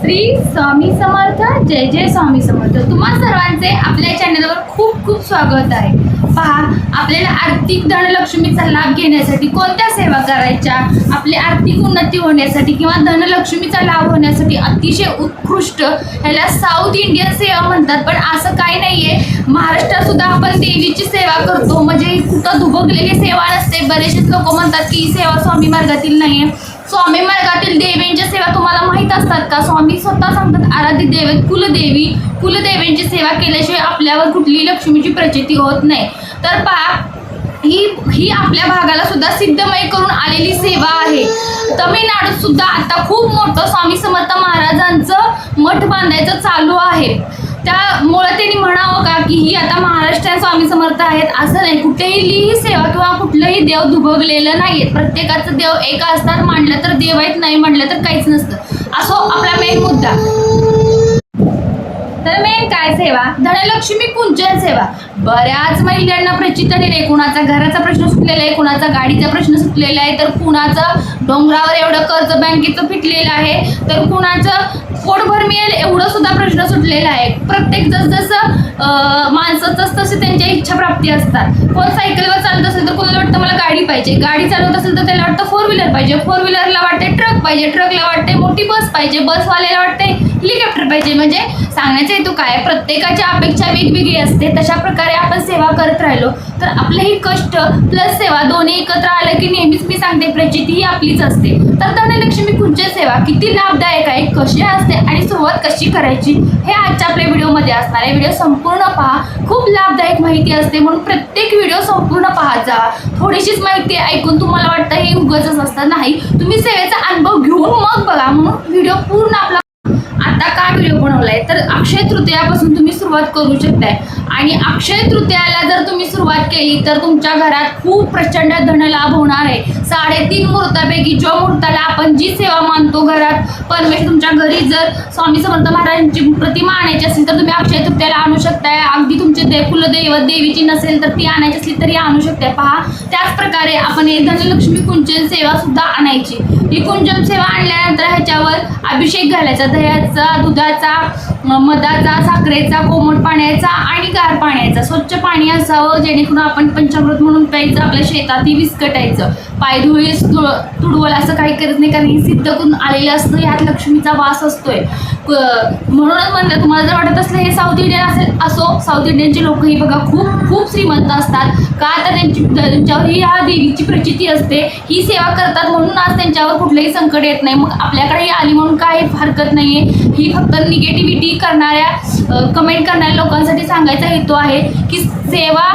श्री स्वामी समर्थ जय जय स्वामी समर्थ. तुम्हा सर्वांचे आपल्या चॅनलवर खूप खूप स्वागत आहे. पहा आपल्याला आर्थिक धनलक्ष्मीचा लाभ घेण्यासाठी कोणत्या सेवा करायच्या? आपली आर्थिक उन्नती होण्यासाठी किंवा धनलक्ष्मीचा लाभ होण्यासाठी अतिशय उत्कृष्ट ह्याला साऊथ इंडियन सेवा म्हणतात. पण असं काही नाही महाराष्ट्रात सुद्धा आपण देवीची सेवा करतो. म्हणजे कुठं दुबकलेली सेवा नसते. बरेचसेच लोक म्हणतात की ही सेवा स्वामी मार्गातील नाही आहे स्वामी मार्गातील देवींच्या सेवा तुम्हाला माहीत असतात का? स्वामी स्वतः सांगतात आराध्य देव कुलदेवी कुलदेवींची सेवा केल्याशिवाय आपल्यावर कुठलीही लक्ष्मीची प्रचिती होत नाही. तर पहा ही ही आपल्या भागाला सुद्धा सिद्धमय करून आलेली सेवा आहे. तमिळनाडूत सुद्धा आता खूप मोठं स्वामी समर्थ महाराजांचं मठ बांधायचं चालू आहे. त्यामुळे त्यांनी म्हणावं का की ही आता महाराष्ट्रात स्वामी समर्थ आहेत? असं नाही. कुठेही सेवा किंवा कुठलंही देव दुभगलेलं नाहीये. प्रत्येकाचं देव एक असतात. मांडलं तर देव आहेत नाही म्हणलं तर काहीच नसतं. असो आपला मेन मुद्दा. तर मेन काय सेवा? धनलक्ष्मी कुंचन सेवा. बऱ्याच महिलांना प्रचित आहे कुणाचा घराचा प्रश्न सुटलेला आहे कुणाचा गाडीचा प्रश्न सुटलेला आहे तर कुणाचं डोंगरावर एवढं कर्ज बँकेचं फिटलेलं आहे तर कुणाचं पोटभर मिळेल एवढं सुद्धा प्रश्न सुटलेला आहे. प्रत्येक जसजसं माणसं तस तसे त्यांच्या इच्छा प्राप्ती असतात. कोण सायकलवर चालत असेल तर कोणाला वाटतं मला गाडी पाहिजे? गाडी चालवत असेल तर त्याला वाटतं फोर व्हीलर पाहिजे. फोर व्हीलरला वाटते ट्रक पाहिजे. ट्रकला वाटते मोठी बस पाहिजे. बसवाल्याला वाटते हेलिकॉप्टर पाहिजे. म्हणजे सांगण्याचं हेतू काय? प्रत्येकाची अपेक्षा वेगवेगळी असते. तशा प्रकारे आपण सेवा करत राहिलो तर आपले हे कष्ट प्लस सेवा दोन्ही एकत्र आलं की नेहमीच मी सांगते प्रचिती ही आपलीच असते. तर धनलक्ष्मी कुंज सेवा किती लाभदायक आहे कशी असते आणि सुरुवात कशी करायची हे आजच्या आपल्या व्हिडिओमध्ये असणार आहे. व्हिडिओ संपूर्ण पहा. खूप लाभदायक माहिती असते म्हणून प्रत्येक व्हिडिओ संपूर्ण पाहत जा थोडीशीच माहिती ऐकून तुम्हाला वाटतं हे उगच असतं. नाही तुम्ही सेवेचा अनुभव घेऊन मग बघा म्हणून व्हिडिओ पूर्ण आपला आता काय व्हिडिओ बनवलाय? तर अक्षय तृतीयापासून तुम्ही सुरुवात करू शकताय. आणि अक्षय तृतीयाला जर तुम्ही सुरुवात केली तर तुमच्या घरात खूप प्रचंड धनलाभ होणार आहे. साडेतीन मुहूर्तापैकी जो मुहूर्ताला आपण जी सेवा मानतो घरात परमेश्वर तुमच्या घरी जर स्वामी समर्थ महाराजांची प्रतिमा आणायची असेल तर तुम्ही अक्षय तृतीयाला आणू शकताय. अगदी तुमचे दे कुलदैवत देवीची नसेल तर ती आणायची असली तरी आणू शकताय. पहा त्याच प्रकारे आपण हे धनलक्ष्मी कुंचन सेवा सुद्धा आणायची. ही कुंचन सेवा आणल्यानंतर ह्याच्यावर अभिषेक घालायचा. दह्याचा दुधाचा मधाचा साखरेचा कोमट पाण्याचा आणि गार पाण्याचा. स्वच्छ पाणी असावं जेणेकरून आपण पंचामृत म्हणून प्यायचं आपल्या शेतातही विस्कटायचं पायधुळी तुळ- तुडवल असं काही करत नाही कारण हे सिद्ध करून आलेलं असतं ह्यात लक्ष्मीचा वास असतोय. म्हणूनच म्हणलं तुम्हाला जर वाटत असलं हे साऊथ इंडियन असेल असो. साऊथ इंडियनचे लोकही बघा खूप खूप श्रीमंत असतात. का तर त्यांची त्यांच्यावर ही ह्या देवीची प्रचिती असते. ही सेवा करतात म्हणून आज त्यांच्यावर कुठलंही संकट येत नाही. मग आपल्याकडे ही आली म्हणून काही हरकत नाही आहे ही फक्त निगेटिव्हिटी करणाऱ्या कमेंट करणाऱ्या लोकांसाठी सांगायचा हेतू आहे की सेवा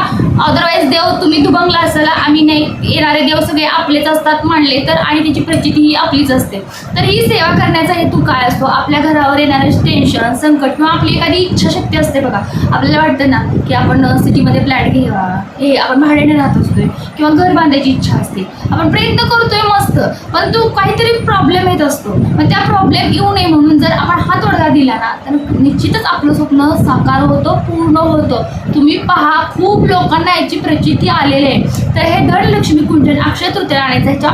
अदरवाईज देव तुम्ही दुभंगला असाल आम्ही नाही येणारे देव सगळे आपलेच असतात मानले तर आणि त्याची प्रचिती ही आपलीच असते. तर ही सेवा करण्याचा हेतू काय असतो? आपल्या घरावर येणारे टेन्शन संकट किंवा आपली एखादी इच्छाशक्ती असते बघा. आपल्याला वाटतं ना की आपण सिटीमध्ये फ्लॅट घ्यावा. हे आपण भाड्याने राहत असतोय. किंवा घर बांधायची इच्छा असते. आपण प्रयत्न करतोय मस्त पण तो काहीतरी प्रॉब्लेम येत असतो. मग त्या प्रॉब्लेम येऊ नये म्हणून जर आपण हा तोडगा दिला ना तर निश्चितच आपलं स्वप्न साकार होतं पूर्ण होतं. तुम्ही पहा खूप लोकांना याची प्रचिती आलेली आहे. तर हे धनलक्ष्मी कुंजन अक्षय तृतीया आणायचं ह्याच्या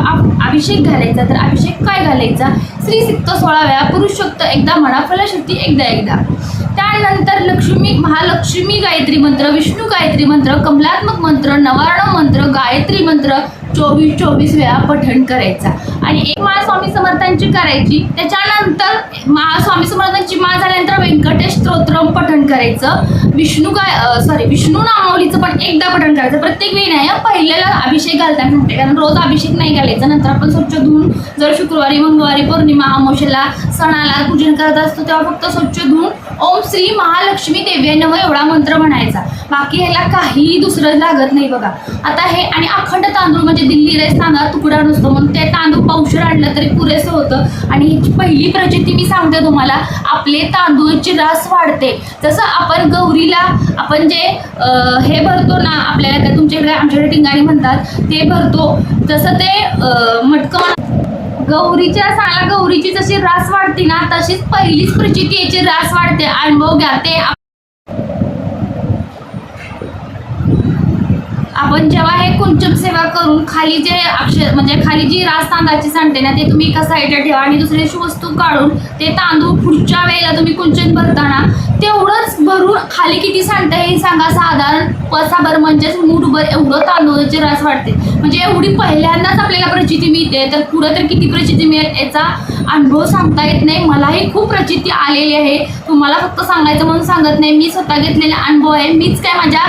अभिषेक घालायचा. तर अभिषेक काय घालायचा? स्त्री सिक्त सोळा वेळा पुरुष शक्त एकदा म्हणा फलशक्ती एकदा एकदा. त्यानंतर लक्ष्मी महालक्ष्मी गायत्री मंत्र विष्णू गायत्री मंत्र कमलात्मक मंत्र नवारण मंत्र गायत्री मंत्र चोवीस चोवीस वेळा पठण करायचा. आणि एक माळ स्वामी समर्थांची करायची. त्याच्यानंतर महास्वामी समर्थांची माळ झाल्यानंतर व्यंकटेश स्तोत्रम पठण करायचं. विष्णू काय सॉरी विष्णू नामावलीचं पण एकदा पठण करायचं. प्रत्येक वेळी नाही पहिल्याला अभिषेक घालताना म्हणते. कारण रोज अभिषेक नाही घालायचा. नंतर आपण स्वच्छ धुवून जर शुक्रवारी मंगळवारी पौर्णिमा अमावशेला सणाला पूजन करत असतो तेव्हा फक्त स्वच्छ धुवून ओम श्री महालक्ष्मी देव्या नव एवढा मंत्र म्हणायचा. बाकी ह्याला काहीही दुसरं लागत नाही बघा. आता हे आणि अखंड तांदूळ म्हणजे दिल्ली राईस तांदळा तुकडा नसतो म्हणून. ते तांदूळ पावशर आणलं तरी पुरेसं होतं. आणि ह्याची पहिली प्रचिती मी सांगते तुम्हाला आपले तांदूळची रास वाढते. जसं आपण गौरीला आपण जे हे भरतो ना आपल्याला त्या तुमच्याकडे आमच्याकडे टिंगाणी म्हणतात ते भरतो. जसं ते मटकं गौरीच्या साला गौरीची जशी रास वाढते ना तशीच पहिलीच प्रचिती याची रास वाढते. अनुभव घ्या ते आपण जेव्हा हे कुंचम सेवा करून खाली जे अक्षर म्हणजे खाली जी रास तांदळाची सांडते ना ते तुम्ही एका साईडला ठेवा आणि दुसरी अशी वस्तू काढून ते तांदूळ पुढच्या वेळेला तुम्ही कुंचन भरताना तेवढंच भरून खाली किती सांडतं हे सांगा. साधारण पसाभर म्हणजेच मूठभर एवढं तांदूळाची रास वाटते म्हणजे एवढी पहिल्यांदाच आपल्याला प्रचिती मिळते. तर पुढं तर किती प्रचिती मिळेल याचा अनुभव सांगता येत नाही. मलाही खूप प्रचिती आलेली आहे. तुम्हाला फक्त सांगायचं म्हणून सांगत नाही. मी स्वतः घेतलेला अनुभव आहे. मीच काय माझ्या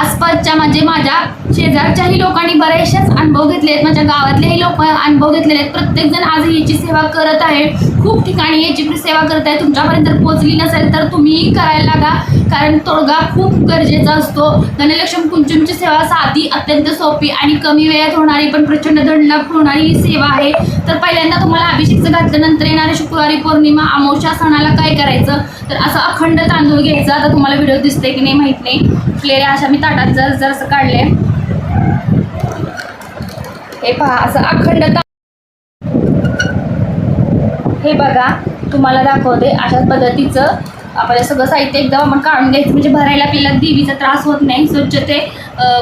आसपासच्या म्हणजे माझ्या शेजारच्याही लोकांनी बऱ्याचशाच अनुभव घेतले आहेत. माझ्या गावातलेही लोक अनुभव घेतलेले आहेत. प्रत्येकजण आज याची सेवा करत आहे. खूप ठिकाणी याची सेवा करत आहे. तुमच्यापर्यंत पोचली पोहोचली नसेल तर तुम्हीही करायला लागा. कारण तोडगा खूप गरजेचा असतो. धनलक्ष्मी कुंचुमची सेवा साधी अत्यंत सोपी आणि कमी वेळात होणारी पण प्रचंड दंडलाभ होणारी ही सेवा आहे. तर पहिल्यांदा तुम्हाला अभिषेकचं घातल्यानंतर येणाऱ्या शुक्रवारी पौर्णिमा अमावस्या सणाला काय करायचं? तर असं अखंड तांदूळ घ्यायचा. आता तुम्हाला व्हिडिओ दिसते की नाही माहीत नाही. फ्लेऱ्या अशा मी ताटात जर जर असं काढले हे पहा असं अखंडता हे बघा तुम्हाला दाखवते अशाच पद्धतीचं आपल्याला सगळं साहित्य एकदम आपण काढून घ्यायचं. म्हणजे भरायला आपल्याला देवीचा त्रास होत नाही स्वच्छ ते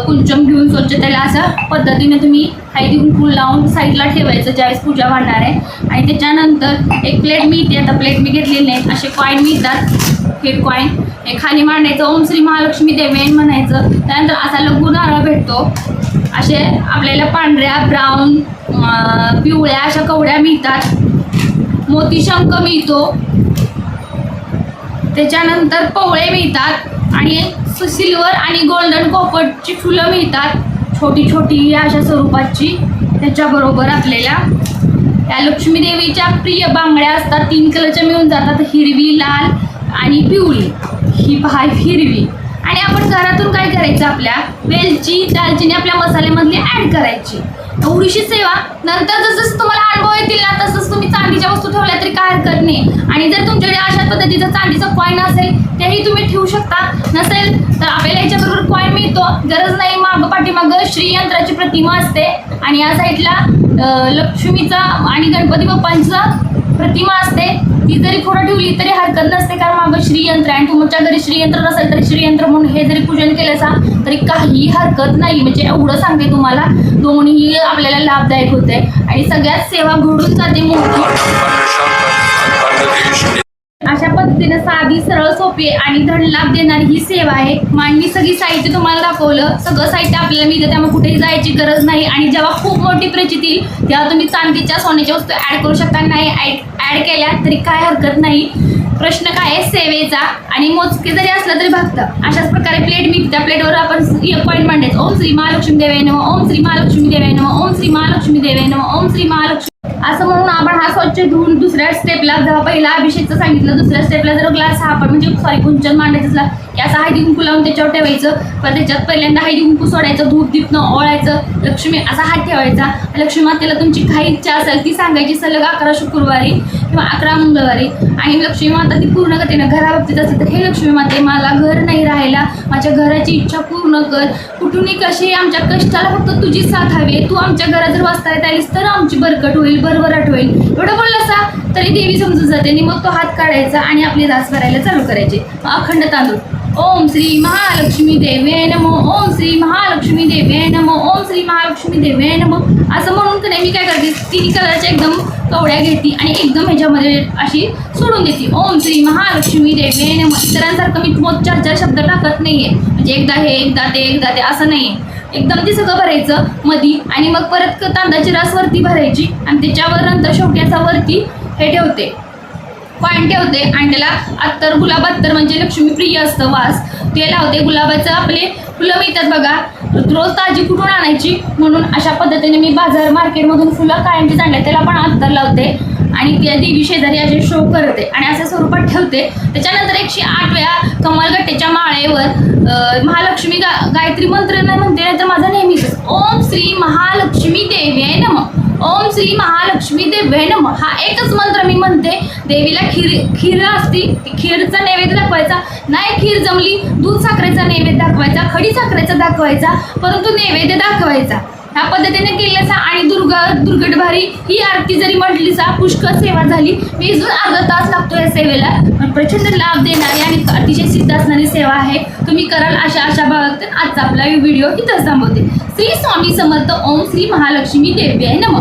कुंचम घेऊन स्वच्छ त्याला अशा पद्धतीने तुम्ही हळदी कुंकू लावून साईडला ठेवायचं ज्यावेळेस पूजा वाढणार आहे. आणि त्याच्यानंतर एक प्लेट मिळते आता प्लेट मी घेतलेली नाही असे कॉईन मिळतात. हे कॉईन हे खाली मांडायचं ओम श्री महालक्ष्मी देवेन म्हणायचं. त्यानंतर असा लघु नारळ भेटतो. असे आपल्याला पांढऱ्या ब्राऊन पिवळ्या अशा कवड्या मिळतात. मोतीशंक मिळतो. त्याच्यानंतर पवळे मिळतात आणि सिल्वर आणि गोल्डन कोपटची फुलं मिळतात. छोटी छोटी अशा स्वरूपाची. त्याच्याबरोबर आपल्याला त्या लक्ष्मी देवीच्या प्रिय बांगड्या असतात तीन कलरच्या मिळून जातात हिरवी लाल आणि पिवळी. ही पहा हिरवी. आणि आपण घरातून काय करायचं आपल्या? वेलची दालचिनी आपल्या मसाल्यामधली ॲड करायची. एवढीशी सेवा नंतर जसं तुम्हाला अनुभव येतील ना तसंच तुम्ही चांदीच्या वस्तू ठेवल्या तरी काय हरकत नाही. आणि जर तुमच्याकडे अशा पद्धतीचा चांदीचा कॉईन असेल तेही तुम्ही ठेवू शकता. नसेल तर आपल्याला याच्याबरोबर कॉईन मिळतो. गरज नाही मागं पाठीमागं श्रीयंत्राची प्रतिमा असते. आणि या साईडला लक्ष्मीचा आणि गणपती बाप्पांचा प्रतिमा असते ती जरी पुढं ठेवली तरी हरकत नसते कारण मागं श्रीयंत्र आणि तुमच्या घरी श्रीयंत्र नसेल तरी श्रीयंत्र म्हणून हे जरी पूजन केलं असा तरी काही हरकत नाही. म्हणजे एवढं सांगते तुम्हाला दोन्ही आपल्याला लाभदायक होते आणि सगळ्यात सेवा घडून जाते मोठी. अशा पद्धतीनं साधी सरळ सोपी आणि धनलाभ देणारी ही सेवा आहे. मांडणी सगळी साहित्य तुम्हाला दाखवलं. सगळं साहित्य आपल्याला मिळतं त्यामुळे कुठेही जायची गरज नाही. आणि जेव्हा खूप मोठी प्रचिती येईल तेव्हा तुम्ही चांदीच्या सोन्याच्या वस्तू ॲड करू शकता. नाही ॲड केल्या तरी काय हरकत नाही. प्रश्न काय आहे? सेवेचा. आणि मोजके जरी असलं तरी भागतं अशाच प्रकारे प्लेट मी त्या प्लेटवर आपण पॉईंट मांडायचं. ओम श्री महालक्ष्मी देवे नम. ओम श्री महालक्ष्मी देवे नम. ओम श्री महालक्ष्मी देवे नम. ओम श्री महालक्ष्मी असं म्हणून आपण हा स्वच्छ धुवून दुसऱ्या स्टेपला जेव्हा पहिला अभिषेकचं सांगितलं दुसऱ्या स्टेपला जर ग्लास हा आपण म्हणजे सॉरी कुंचन मांडायचं असला की असं हळदी कुंकू लावून त्याच्यावर ठेवायचं पण त्याच्यात पहिल्यांदा हळदी कुंकू सोडायचं धूप दीपनं ओळायचं लक्ष्मी असा हात ठेवायचा. लक्ष्मी मातेला तुमची काही इच्छा असेल ती सांगायची सलग अकरा शुक्रवारी किंवा अकरा मंगळवारी. आणि लक्ष्मी माता ती पूर्ण करते ना घराबाबतीत असेल तर हे लक्ष्मी माते मला घर नाही राहायला. माझ्या घराची इच्छा पूर्ण कर. कुठूनही कशी आमच्या कष्टाला फक्त तुझी साथ हवी आहे. तू आमच्या घरात जर वाचता येत आलीस तर आमची बरकट होईल. भरभराट होईल. एवढं बोललं सा तरी देवी समजून जाते. आणि मग तो हात काढायचा आणि आपली दास भरायला चालू करायचे. मग अखंड तांदूळ. ओम श्री महालक्ष्मी देवे नमो. ओम श्री महालक्ष्मी देवे नमो. ओम श्री महालक्ष्मी देवे नमो. असं म्हणून तर नाही मी काय करते? तिन्ही कलरच्या एकदम कवड्या घेते आणि एकदम ह्याच्यामध्ये अशी सोडून देते. ओम श्री महालक्ष्मी देवे नमो. इतरांसारखं मी मोठ चार चार शब्द टाकत नाहीये. म्हणजे एकदा हे एकदा ते एकदा ते असं नाहीये. एकदम ते सगळं भरायचं मधी. आणि मग परत तांदळाची रास वरती भरायची आणि त्याच्यावर नंतर शेवट्याचा वरती हे ठेवते. कॉईन ठेवते आणि त्याला अत्तर गुलाब अत्तर म्हणजे लक्ष्मीप्रिय असतं वास. ते लावते. गुलाबाचं आपले फुलं मिळतात बघा. रोज ताजी कुठून आणायची? म्हणून अशा पद्धतीने मी बाजार मार्केटमधून फुलं कायमची आणले त्याला पण अत्तर लावते. आणि त्या देवी शेजारी असे शो करते आणि अशा स्वरूपात ठेवते त्याच्यानंतर एकशे आठ वेळा कमलगट्टेच्या माळेवर महालक्ष्मी गा गायत्री मंत्र नाही म्हणते तर माझा नेहमीच. ओम श्री महालक्ष्मी देवी नम. ओम श्री महालक्ष्मी देवे नम. हा एकच मंत्र मी म्हणते देवीला खीर खीर असती खीरचा नैवेद्य दाखवायचा. नाही खीर जमली दूध साखरेचा नैवेद्य दाखवायचा खडी साखरेचा दाखवायचा परंतु नैवेद्य दाखवायचा. ह्या पद्धतीने केलं आणि दुर्गा दुर्गटभारी ही आरती जरी म्हटली सा पुष्कळ सेवा झाली. वीजून अर्धा तास लागतो या सेवेला. पण प्रचंड लाभ देणारी आणि अतिशय सिद्ध असणारी सेवा आहे. तुम्ही कराल अशा अशा भागात. आजचा आपला व्हिडिओ इथं थांबवते. श्री स्वामी समर्थ ओम श्री महालक्ष्मी देव्याय नम.